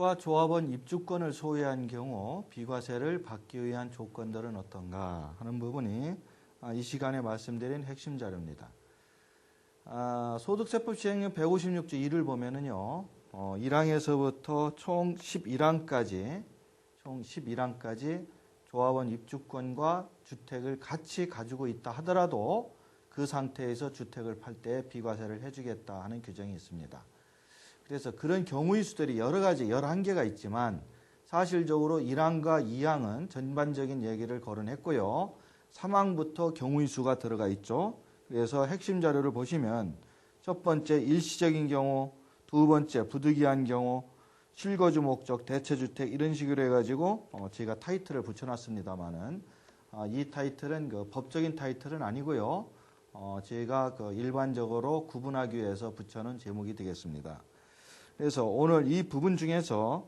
주택과 조합원 입주권을 소유한 경우 비과세를 받기 위한 조건들은 어떤가 하는 부분이 아, 이 시간에 말씀드린 핵심 자료입니다. 아, 소득세법 시행령 156조 1을 보면은요, 어, 1항에서부터 총 11항까지, 총 11항까지 조합원 입주권과 주택을 같이 가지고 있다 하더라도 그 상태에서 주택을 팔 때 비과세를 해주겠다 하는 규정이 있습니다. 그래서 그런 경우의 수들이 여러 가지 11개가 있지만 사실적으로 1항과 2항은 전반적인 얘기를 거론했고요. 3항부터 경우의 수가 들어가 있죠. 그래서 핵심 자료를 보시면 첫 번째 일시적인 경우, 두 번째 부득이한 경우, 실거주 목적, 대체주택 이런 식으로 해가지고 어, 제가 타이틀을 붙여놨습니다만은 아, 이 타이틀은 그 법적인 타이틀은 아니고요. 어, 제가 그 일반적으로 구분하기 위해서 붙여놓은 제목이 되겠습니다. 그래서 오늘 이 부분 중에서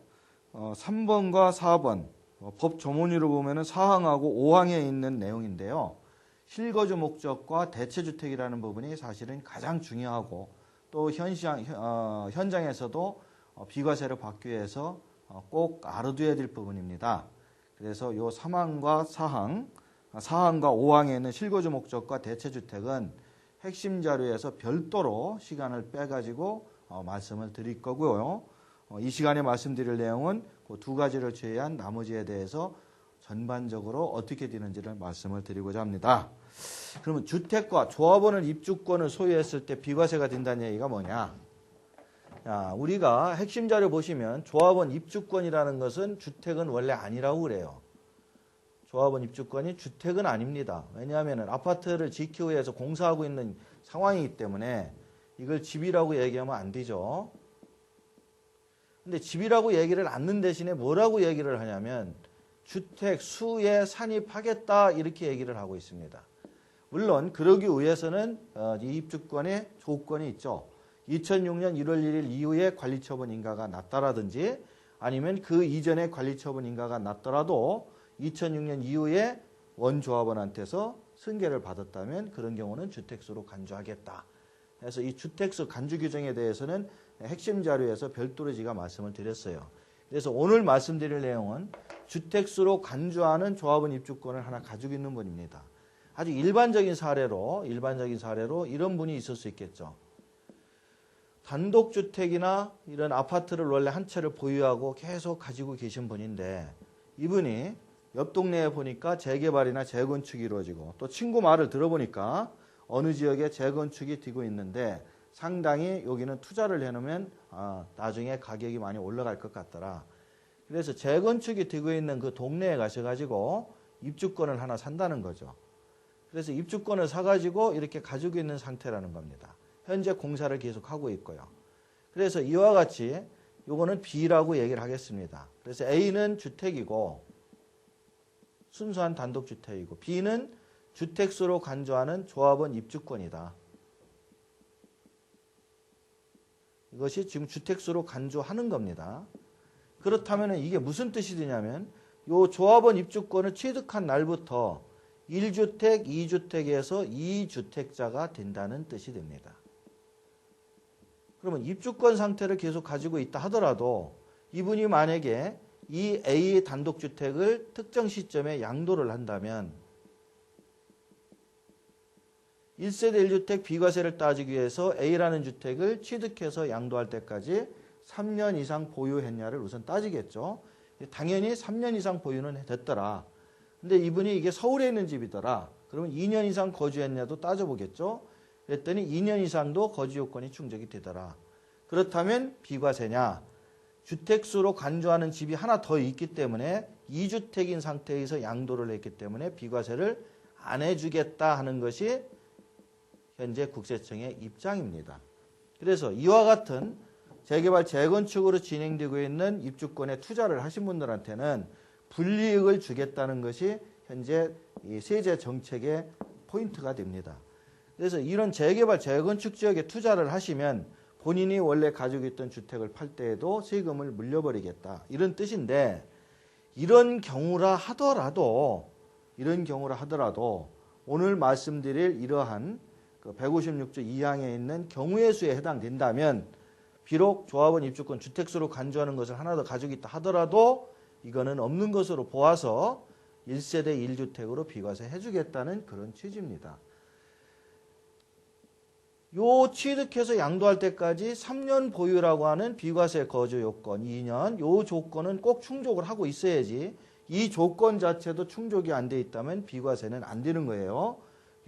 어, 3번과 4번 어, 법 조문위로 보면은 4항하고 5항에 있는 내용인데요. 실거주 목적과 대체주택이라는 부분이 사실은 가장 중요하고 또 현시장, 어, 현장에서도 어, 비과세를 받기 위해서 어, 꼭 알아둬야 될 부분입니다. 그래서 요 3항과 4항, 4항과 5항에 있는 실거주 목적과 대체주택은 핵심 자료에서 별도로 시간을 빼가지고 어, 말씀을 드릴 거고요. 어, 이 시간에 말씀드릴 내용은 그 두 가지를 제외한 나머지에 대해서 전반적으로 어떻게 되는지를 말씀을 드리고자 합니다. 그러면 주택과 조합원을 입주권을 소유했을 때 비과세가 된다는 얘기가 뭐냐? 야, 우리가 핵심 자료 보시면 조합원 입주권이라는 것은 주택은 원래 아니라고 그래요. 조합원 입주권이 주택은 아닙니다. 왜냐하면 아파트를 짓기 위해서 공사하고 있는 상황이기 때문에 이걸 집이라고 얘기하면 안 되죠. 근데 집이라고 얘기를 않는 대신에 뭐라고 얘기를 하냐면 주택 수에 산입하겠다 이렇게 얘기를 하고 있습니다. 물론 그러기 위해서는 어, 이 입주권에 조건이 있죠. 2006년 1월 1일 이후에 관리처분 인가가 났다라든지 아니면 그 이전에 관리처분 인가가 났더라도 2006년 이후에 원조합원한테서 승계를 받았다면 그런 경우는 주택수로 간주하겠다. 그래서 이 주택수 간주 규정에 대해서는 핵심 자료에서 별도로 제가 말씀을 드렸어요. 그래서 오늘 말씀드릴 내용은 주택수로 간주하는 조합원 입주권을 하나 가지고 있는 분입니다. 아주 일반적인 사례로 일반적인 사례로 이런 분이 있을 수 있겠죠. 단독주택이나 이런 아파트를 원래 한 채를 보유하고 계속 가지고 계신 분인데 이분이 옆 동네에 보니까 재개발이나 재건축이 이루어지고 또 친구 말을 들어보니까 어느 지역에 재건축이 되고 있는데 상당히 여기는 투자를 해놓으면 아, 나중에 가격이 많이 올라갈 것 같더라. 그래서 재건축이 되고 있는 그 동네에 가셔가지고 입주권을 하나 산다는 거죠. 그래서 입주권을 사가지고 이렇게 가지고 있는 상태라는 겁니다. 현재 공사를 계속하고 있고요. 그래서 이와 같이 요거는 B라고 얘기를 하겠습니다. 그래서 A는 주택이고 순수한 단독주택이고 B는 주택수로 간주하는 조합원 입주권이다. 이것이 지금 주택수로 간주하는 겁니다. 그렇다면 이게 무슨 뜻이 되냐면 요 조합원 입주권을 취득한 날부터 1주택, 2주택에서 2주택자가 된다는 뜻이 됩니다. 그러면 입주권 상태를 계속 가지고 있다 하더라도 이분이 만약에 이 A 단독주택을 특정 시점에 양도를 한다면 1세대 1주택 비과세를 따지기 위해서 A라는 주택을 취득해서 양도할 때까지 3년 이상 보유했냐를 우선 따지겠죠. 당연히 3년 이상 보유는 됐더라. 근데 이분이 이게 서울에 있는 집이더라. 그러면 2년 이상 거주했냐도 따져보겠죠. 그랬더니 2년 이상도 거주 요건이 충족이 되더라. 그렇다면 비과세냐? 주택수로 간주하는 집이 하나 더 있기 때문에 2주택인 상태에서 양도를 했기 때문에 비과세를 안 해주겠다 하는 것이 현재 국세청의 입장입니다. 그래서 이와 같은 재개발 재건축으로 진행되고 있는 입주권에 투자를 하신 분들한테는 불이익을 주겠다는 것이 현재 이 세제 정책의 포인트가 됩니다. 그래서 이런 재개발 재건축 지역에 투자를 하시면 본인이 원래 가지고 있던 주택을 팔 때에도 세금을 물려버리겠다 이런 뜻인데 이런 경우라 하더라도 이런 경우라 하더라도 오늘 말씀드릴 이러한 그 156조 2항에 있는 경우의 수에 해당된다면 비록 조합원 입주권 주택수로 간주하는 것을 하나 더 가지고 있다 하더라도 이거는 없는 것으로 보아서 1세대 1주택으로 비과세 해주겠다는 그런 취지입니다. 요 취득해서 양도할 때까지 3년 보유라고 하는 비과세 거주 요건 2년 요 조건은 꼭 충족을 하고 있어야지 이 조건 자체도 충족이 안 돼 있다면 비과세는 안 되는 거예요.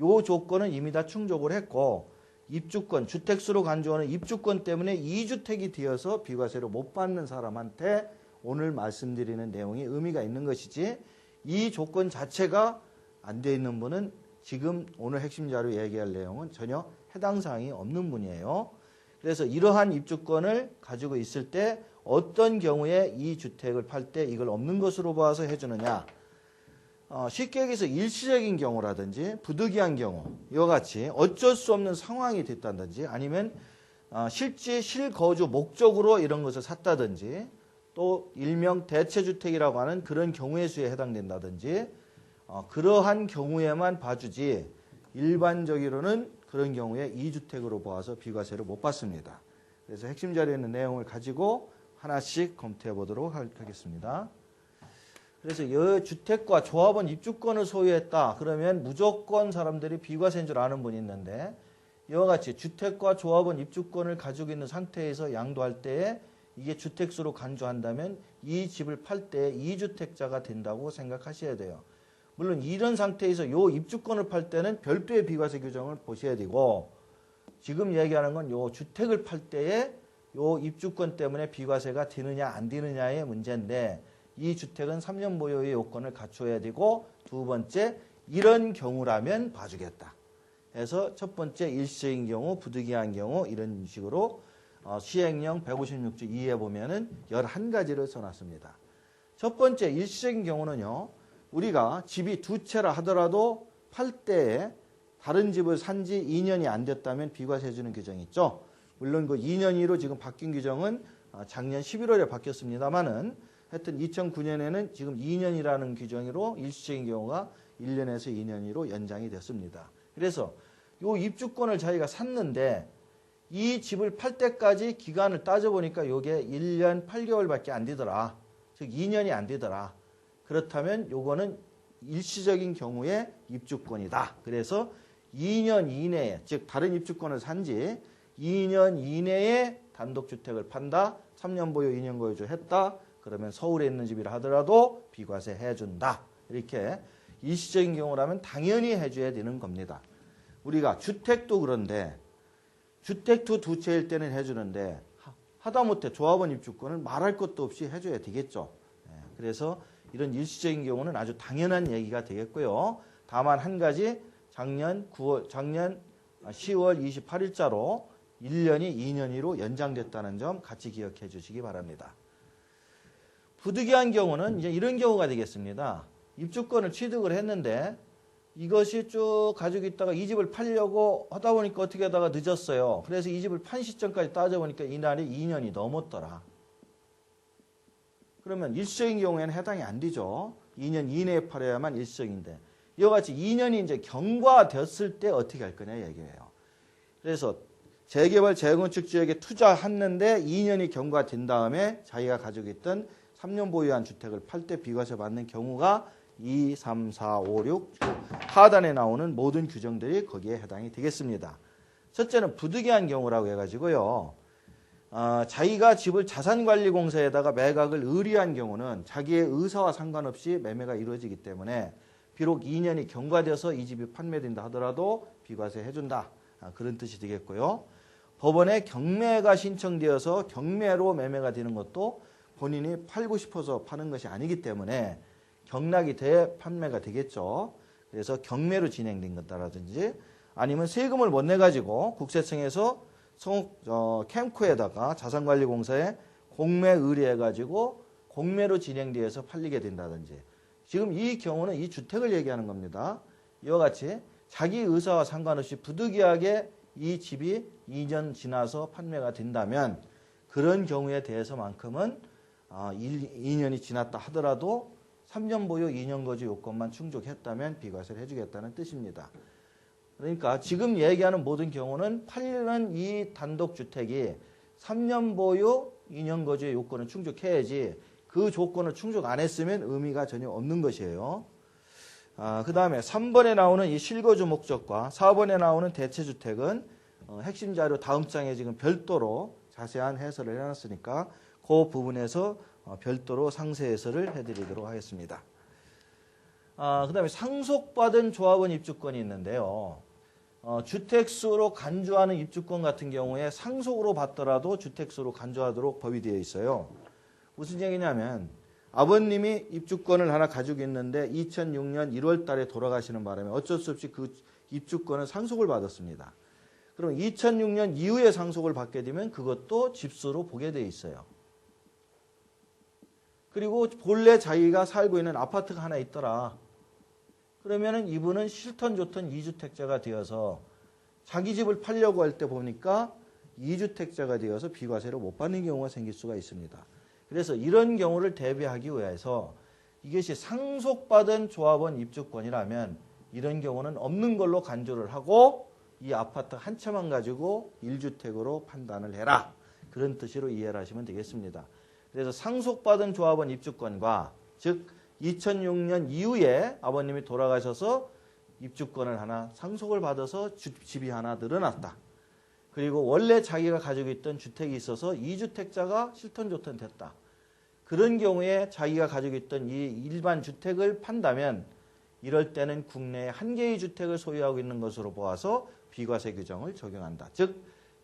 요 조건은 이미 다 충족을 했고 입주권 주택수로 간주하는 입주권 때문에 2주택이 되어서 비과세를 못 받는 사람한테 오늘 말씀드리는 내용이 의미가 있는 것이지 이 조건 자체가 안 돼 있는 분은 지금 오늘 핵심 자료 얘기할 내용은 전혀 해당 사항이 없는 분이에요. 그래서 이러한 입주권을 가지고 있을 때 어떤 경우에 이 주택을 팔 때 이걸 없는 것으로 봐서 해주느냐. 어, 쉽게 얘기해서 일시적인 경우라든지 부득이한 경우 이와 같이 어쩔 수 없는 상황이 됐다든지 아니면 어, 실제 실거주 목적으로 이런 것을 샀다든지 또 일명 대체주택이라고 하는 그런 경우의 수에 해당된다든지 어, 그러한 경우에만 봐주지 일반적으로는 그런 경우에 2주택으로 보아서 비과세를 못 받습니다. 그래서 핵심 자료에 있는 내용을 가지고 하나씩 검토해 보도록 하겠습니다. 그래서 이 주택과 조합원 입주권을 소유했다. 그러면 무조건 사람들이 비과세인 줄 아는 분이 있는데 이와 같이 주택과 조합원 입주권을 가지고 있는 상태에서 양도할 때에 이게 주택수로 간주한다면 이 집을 팔때 2주택자가 된다고 생각하셔야 돼요. 물론 이런 상태에서 요 입주권을 팔 때는 별도의 비과세 규정을 보셔야 되고 지금 얘기하는 건 요 주택을 팔 때에 요 입주권 때문에 비과세가 되느냐 안 되느냐의 문제인데 이 주택은 3년 보유의 요건을 갖춰야 되고 두 번째 이런 경우라면 봐주겠다. 해서 첫 번째 일시적인 경우, 부득이한 경우 이런 식으로 어, 시행령 156조 2에 보면은 11가지를 써놨습니다. 첫 번째 일시적인 경우는요. 우리가 집이 두 채라 하더라도 팔 때에 다른 집을 산 지 2년이 안 됐다면 비과세 해주는 규정이 있죠. 물론 그 2년이로 지금 바뀐 규정은 아, 작년 11월에 바뀌었습니다만은 하여튼 2009년에는 지금 2년이라는 규정으로 일시적인 경우가 1년에서 2년으로 연장이 됐습니다. 그래서 요 입주권을 자기가 샀는데 이 집을 팔 때까지 기간을 따져보니까 요게 1년 8개월밖에 안 되더라. 즉 2년이 안 되더라. 그렇다면 요거는 일시적인 경우에 입주권이다. 그래서 2년 이내에 즉 다른 입주권을 산지 2년 이내에 단독주택을 판다. 3년 보유 2년 거주 했다. 그러면 서울에 있는 집이라 하더라도 비과세 해준다. 이렇게 일시적인 경우라면 당연히 해줘야 되는 겁니다. 우리가 주택도 그런데 주택도 두 채일 때는 해주는데 하다못해 조합원 입주권은 말할 것도 없이 해줘야 되겠죠. 예, 그래서 이런 일시적인 경우는 아주 당연한 얘기가 되겠고요. 다만 한 가지 작년 9월 작년 10월 28일자로 1년이 2년으로 연장됐다는 점 같이 기억해 주시기 바랍니다. 부득이한 경우는 이제 이런 경우가 되겠습니다. 입주권을 취득을 했는데 이것이 쭉 가지고 있다가 이 집을 팔려고 하다 보니까 어떻게 하다가 늦었어요. 그래서 이 집을 판 시점까지 따져보니까 이날이 2년이 넘었더라. 그러면 일시적인 경우에는 해당이 안 되죠. 2년 이내에 팔아야만 일시적인데. 이와 같이 2년이 이제 경과되었을 때 어떻게 할 거냐 얘기예요. 그래서 재개발 재건축 지역에 투자했는데 2년이 경과된 다음에 자기가 가지고 있던 3년 보유한 주택을 팔 때 비과세 받는 경우가 2, 3, 4, 5, 6 하단에 나오는 모든 규정들이 거기에 해당이 되겠습니다. 첫째는 부득이한 경우라고 해가지고요. 어, 자기가 집을 자산관리공사에다가 매각을 의뢰한 경우는 자기의 의사와 상관없이 매매가 이루어지기 때문에 비록 2년이 경과되어서 이 집이 판매된다 하더라도 비과세 해준다. 아, 그런 뜻이 되겠고요. 법원에 경매가 신청되어서 경매로 매매가 되는 것도 본인이 팔고 싶어서 파는 것이 아니기 때문에 경락이 돼 판매가 되겠죠. 그래서 경매로 진행된 것다라든지 아니면 세금을 못 내가지고 국세청에서 성, 어, 캠코에다가 자산관리공사에 공매 의뢰해가지고 공매로 진행되어서 팔리게 된다든지 지금 이 경우는 이 주택을 얘기하는 겁니다. 이와 같이 자기 의사와 상관없이 부득이하게 이 집이 2년 지나서 판매가 된다면 그런 경우에 대해서만큼은 2년이 아, 지났다 하더라도 3년 보유 2년 거주 요건만 충족했다면 비과세를 해주겠다는 뜻입니다. 그러니까 지금 얘기하는 모든 경우는 팔리는 이 단독주택이 3년 보유 2년 거주의 요건을 충족해야지 그 조건을 충족 안 했으면 의미가 전혀 없는 것이에요. 아, 그 다음에 3번에 나오는 이 실거주 목적과 4번에 나오는 대체주택은 어, 핵심 자료 다음 장에 지금 별도로 자세한 해설을 해놨으니까 그 부분에서 어, 별도로 상세 해설을 해드리도록 하겠습니다. 아, 그 다음에 상속받은 조합원 입주권이 있는데요. 어, 주택수로 간주하는 입주권 같은 경우에 상속으로 받더라도 주택수로 간주하도록 법이 되어 있어요. 무슨 얘기냐면 아버님이 입주권을 하나 가지고 있는데 2006년 1월 달에 돌아가시는 바람에 어쩔 수 없이 그 입주권은 상속을 받았습니다. 그럼 2006년 이후에 상속을 받게 되면 그것도 집수로 보게 돼 있어요. 그리고 본래 자기가 살고 있는 아파트가 하나 있더라. 그러면은 이분은 싫던 좋던 이주택자가 되어서 자기 집을 팔려고 할 때 보니까 이주택자가 되어서 비과세를 못 받는 경우가 생길 수가 있습니다. 그래서 이런 경우를 대비하기 위해서 이것이 상속받은 조합원 입주권이라면 이런 경우는 없는 걸로 간주를 하고 이 아파트 한 채만 가지고 1주택으로 판단을 해라. 그런 뜻으로 이해를 하시면 되겠습니다. 그래서 상속받은 조합원 입주권과 즉 2006년 이후에 아버님이 돌아가셔서 입주권을 하나 상속을 받아서 주- 집이 하나 늘어났다. 그리고 원래 자기가 가지고 있던 주택이 있어서 2주택자가 싫던 좋던 됐다. 그런 경우에 자기가 가지고 있던 이 일반 주택을 판다면 이럴 때는 국내에 한 개의 주택을 소유하고 있는 것으로 보아서 비과세 규정을 적용한다. 즉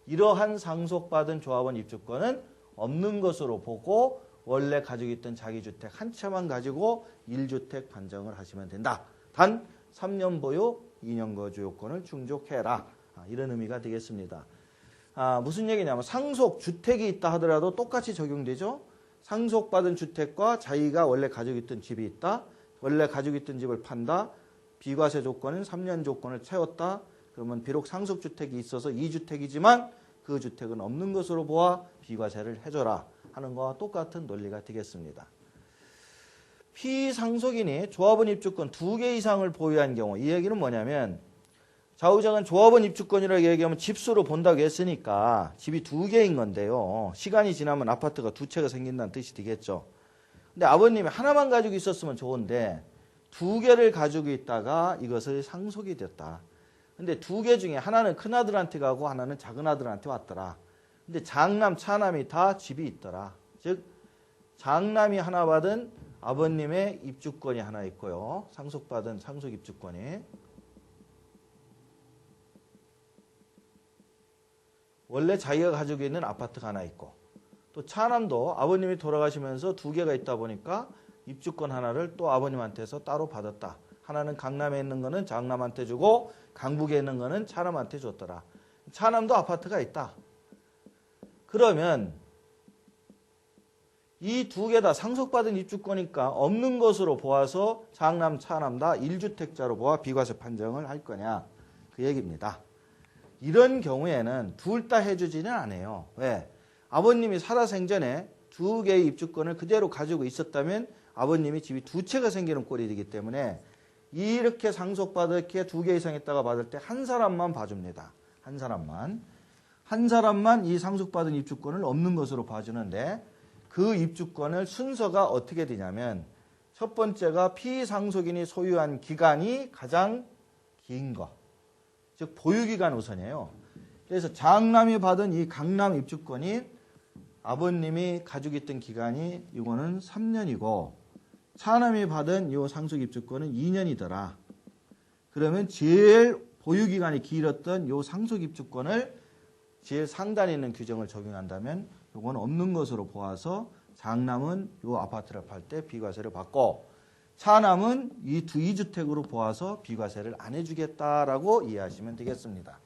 이러한 상속받은 조합원 입주권은 없는 것으로 보고 원래 가지고 있던 자기 주택 한 채만 가지고 1주택 판정을 하시면 된다. 단 3년 보유 2년 거주 요건을 충족해라. 아, 이런 의미가 되겠습니다. 아, 무슨 얘기냐면 상속 주택이 있다 하더라도 똑같이 적용되죠. 상속받은 주택과 자기가 원래 가지고 있던 집이 있다. 원래 가지고 있던 집을 판다. 비과세 조건은 3년 조건을 채웠다. 그러면 비록 상속 주택이 있어서 2주택이지만 그 주택은 없는 것으로 보아 비과세를 해줘라 하는 것과 똑같은 논리가 되겠습니다. 피상속인이 조합원 입주권 두 개 이상을 보유한 경우 이 얘기는 뭐냐면 좌우장은 조합원 입주권이라고 얘기하면 집수로 본다고 했으니까 집이 두 개인 건데요. 시간이 지나면 아파트가 두 채가 생긴다는 뜻이 되겠죠. 근데 아버님이 하나만 가지고 있었으면 좋은데 두 개를 가지고 있다가 이것을 상속이 됐다. 근데 두 개 중에 하나는 큰 아들한테 가고 하나는 작은 아들한테 왔더라. 근데 장남, 차남이 다 집이 있더라. 즉 장남이 하나 받은 아버님의 입주권이 하나 있고요. 상속받은 상속 입주권이 원래 자기가 가지고 있는 아파트가 하나 있고 또 차남도 아버님이 돌아가시면서 두 개가 있다 보니까 입주권 하나를 또 아버님한테서 따로 받았다. 하나는 강남에 있는 거는 장남한테 주고 강북에 있는 거는 차남한테 줬더라. 차남도 아파트가 있다. 그러면 이 두 개 다 상속받은 입주권이니까 없는 것으로 보아서 장남, 차남 다 1주택자로 보아 비과세 판정을 할 거냐 그 얘기입니다. 이런 경우에는 둘 다 해주지는 않아요. 왜? 아버님이 살아생전에 두 개의 입주권을 그대로 가지고 있었다면 아버님이 집이 두 채가 생기는 꼴이 되기 때문에 이렇게 상속받을 게 두 개 이상 있다가 받을 때 한 사람만 봐줍니다. 한 사람만. 한 사람만 이 상속받은 입주권을 없는 것으로 봐주는데 그 입주권을 순서가 어떻게 되냐면 첫 번째가 피상속인이 소유한 기간이 가장 긴 것. 즉 보유기간 우선이에요. 그래서 장남이 받은 이 강남 입주권이 아버님이 가지고 있던 기간이 이거는 3년이고 차남이 받은 이 상속 입주권은 2년이더라. 그러면 제일 보유 기간이 길었던 이 상속 입주권을 제일 상단에 있는 규정을 적용한다면 이건 없는 것으로 보아서 장남은 이 아파트를 팔 때 비과세를 받고 차남은 이 두 이주택으로 보아서 비과세를 안 해주겠다라고 이해하시면 되겠습니다.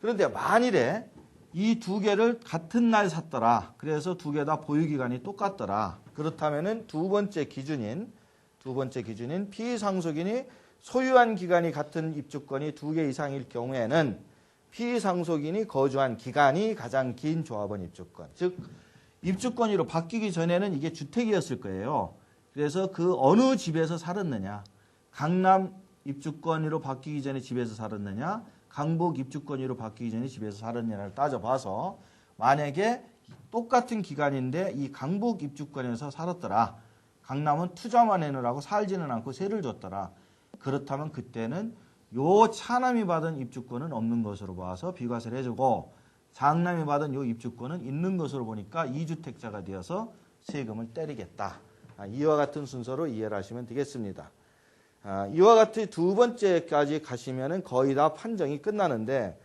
그런데 만일에 이 두 개를 같은 날 샀더라. 그래서 두 개 다 보유기간이 똑같더라. 그렇다면은 두 번째 기준인 두 번째 기준인 피상속인이 소유한 기간이 같은 입주권이 두 개 이상일 경우에는 피상속인이 거주한 기간이 가장 긴 조합원 입주권. 즉 입주권으로 바뀌기 전에는 이게 주택이었을 거예요. 그래서 그 어느 집에서 살았느냐. 강남 입주권으로 바뀌기 전에 집에서 살았느냐. 강북 입주권으로 바뀌기 전에 집에서 살았느냐를 따져봐서 만약에 똑같은 기간인데 이 강북 입주권에서 살았더라. 강남은 투자만 해느라고 살지는 않고 세를 줬더라. 그렇다면 그때는 요 차남이 받은 입주권은 없는 것으로 봐서 비과세를 해주고 장남이 받은 요 입주권은 있는 것으로 보니까 이주택자가 되어서 세금을 때리겠다. 아, 이와 같은 순서로 이해를 하시면 되겠습니다. 아, 이와 같이 두 번째까지 가시면은 거의 다 판정이 끝나는데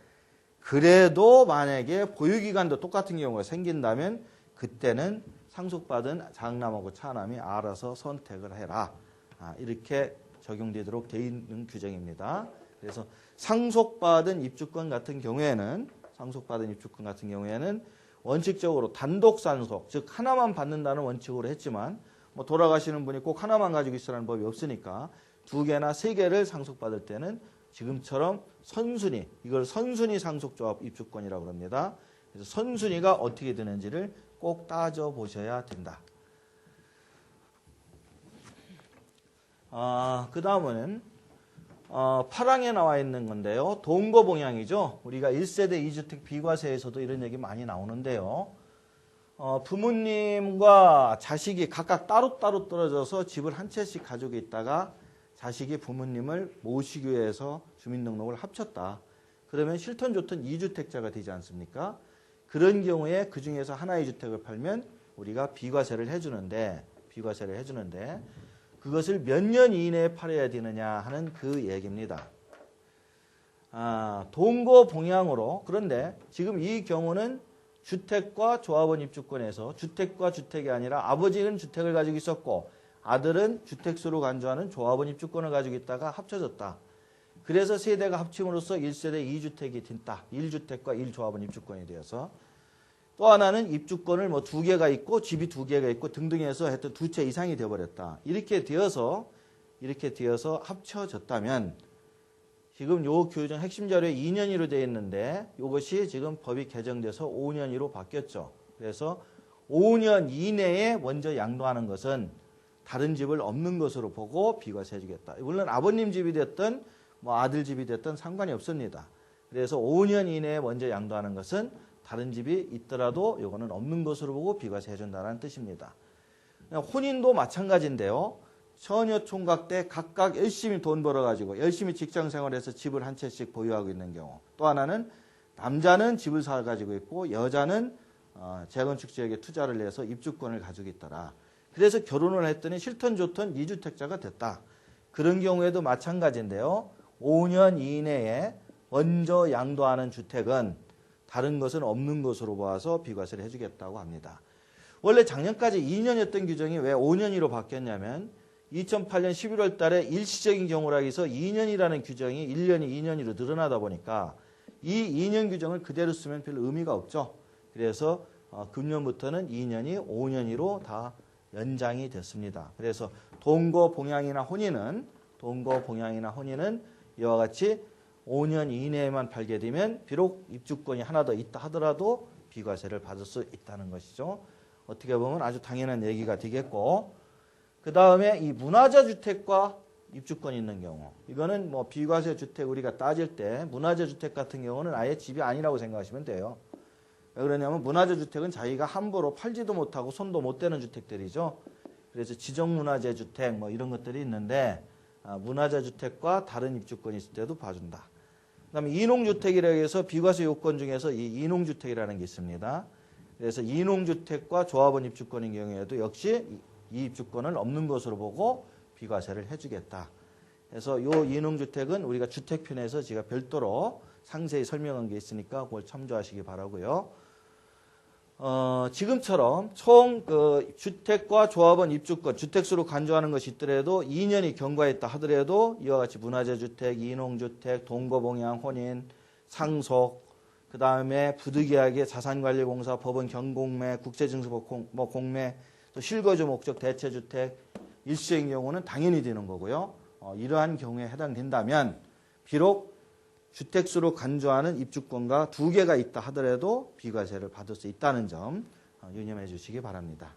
그래도 만약에 보유기간도 똑같은 경우가 생긴다면 그때는 상속받은 장남하고 차남이 알아서 선택을 해라. 아, 이렇게 적용되도록 되어 있는 규정입니다. 그래서 상속받은 입주권 같은 경우에는 상속받은 입주권 같은 경우에는 원칙적으로 단독 상속, 즉 하나만 받는다는 원칙으로 했지만 뭐 돌아가시는 분이 꼭 하나만 가지고 있으라는 법이 없으니까 두 개나 세 개를 상속받을 때는 지금처럼 선순위, 이걸 선순위 상속조합 입주권이라고 합니다. 그래서 선순위가 어떻게 되는지를 꼭 따져 보셔야 된다. 아, 그 다음은 어, 파랑에 나와 있는 건데요. 동거 봉양이죠. 우리가 1세대 2주택 비과세에서도 이런 얘기 많이 나오는데요. 어, 부모님과 자식이 각각 따로따로 떨어져서 집을 한 채씩 가지고 있다가 자식이 부모님을 모시기 위해서 주민등록을 합쳤다. 그러면 싫던 좋던 2주택자가 되지 않습니까? 그런 경우에 그 중에서 하나의 주택을 팔면 우리가 비과세를 해주는데 비과세를 해주는데 그것을 몇 년 이내에 팔아야 되느냐 하는 그 얘기입니다. 아, 동거 봉양으로 그런데 지금 이 경우는 주택과 조합원 입주권에서 주택과 주택이 아니라 아버지는 주택을 가지고 있었고 아들은 주택수로 간주하는 조합원 입주권을 가지고 있다가 합쳐졌다. 그래서 세대가 합침으로써 1세대 2주택이 된다. 1주택과 1조합원 입주권이 되어서 또 하나는 입주권을 뭐 두 개가 있고 집이 두 개가 있고 등등 해서 하여튼 두 채 이상이 되어버렸다. 이렇게 되어서 이렇게 되어서 합쳐졌다면 지금 요 교정 핵심 자료에 2년이로 되어 있는데 이것이 지금 법이 개정돼서 5년이로 바뀌었죠. 그래서 5년 이내에 먼저 양도하는 것은 다른 집을 없는 것으로 보고 비과세 해주겠다. 물론 아버님 집이 됐든 뭐 아들 집이 됐든 상관이 없습니다. 그래서 5년 이내에 먼저 양도하는 것은 다른 집이 있더라도 이거는 없는 것으로 보고 비과세 해준다는 뜻입니다. 혼인도 마찬가지인데요. 처녀 총각 때 각각 열심히 돈 벌어가지고 열심히 직장 생활해서 집을 한 채씩 보유하고 있는 경우 또 하나는 남자는 집을 사가지고 있고 여자는 어, 재건축 지역에 투자를 해서 입주권을 가지고 있더라. 그래서 결혼을 했더니 싫던 좋던 이주택자가 됐다. 그런 경우에도 마찬가지인데요. 5년 이내에 먼저 양도하는 주택은 다른 것은 없는 것으로 봐서 비과세를 해주겠다고 합니다. 원래 작년까지 2년이었던 규정이 왜 5년으로 바뀌었냐면 2008년 11월 달에 일시적인 경우라 해서 2년이라는 규정이 1년이 2년으로 늘어나다 보니까 이 2년 규정을 그대로 쓰면 별 의미가 없죠. 그래서 어, 금년부터는 2년이 5년으로 다 연장이 됐습니다. 그래서 동거 봉양이나 혼인은 동거 봉양이나 혼인은 이와 같이 5년 이내에만 팔게 되면 비록 입주권이 하나 더 있다 하더라도 비과세를 받을 수 있다는 것이죠. 어떻게 보면 아주 당연한 얘기가 되겠고 그 다음에 이 문화재 주택과 입주권이 있는 경우 이거는 뭐 비과세 주택 우리가 따질 때 문화재 주택 같은 경우는 아예 집이 아니라고 생각하시면 돼요. 왜 그러냐면 문화재 주택은 자기가 함부로 팔지도 못하고 손도 못 대는 주택들이죠. 그래서 지정문화재 주택 뭐 이런 것들이 있는데 아, 문화재 주택과 다른 입주권이 있을 때도 봐준다. 그다음에 이농주택이라고 해서 비과세 요건 중에서 이 이농주택이라는 게 있습니다. 그래서 이농주택과 조합원 입주권인 경우에도 역시 이 입주권을 없는 것으로 보고 비과세를 해주겠다. 그래서 요 이농주택은 우리가 주택편에서 제가 별도로 상세히 설명한 게 있으니까 그걸 참조하시기 바라고요. 어, 지금처럼 총 그 주택과 조합원 입주권, 주택수로 간주하는 것이 있더라도 2년이 경과했다 하더라도 이와 같이 문화재 주택, 이농주택, 동거봉양, 혼인, 상속, 그 다음에 부득이하게 자산관리공사, 법원 경공매, 국세증서법 뭐 공매, 또 실거주 목적 대체주택, 일시적인 경우는 당연히 되는 거고요. 어, 이러한 경우에 해당된다면 비록 주택수로 간주하는 입주권과 두 개가 있다 하더라도 비과세를 받을 수 있다는 점 어, 유념해 주시기 바랍니다.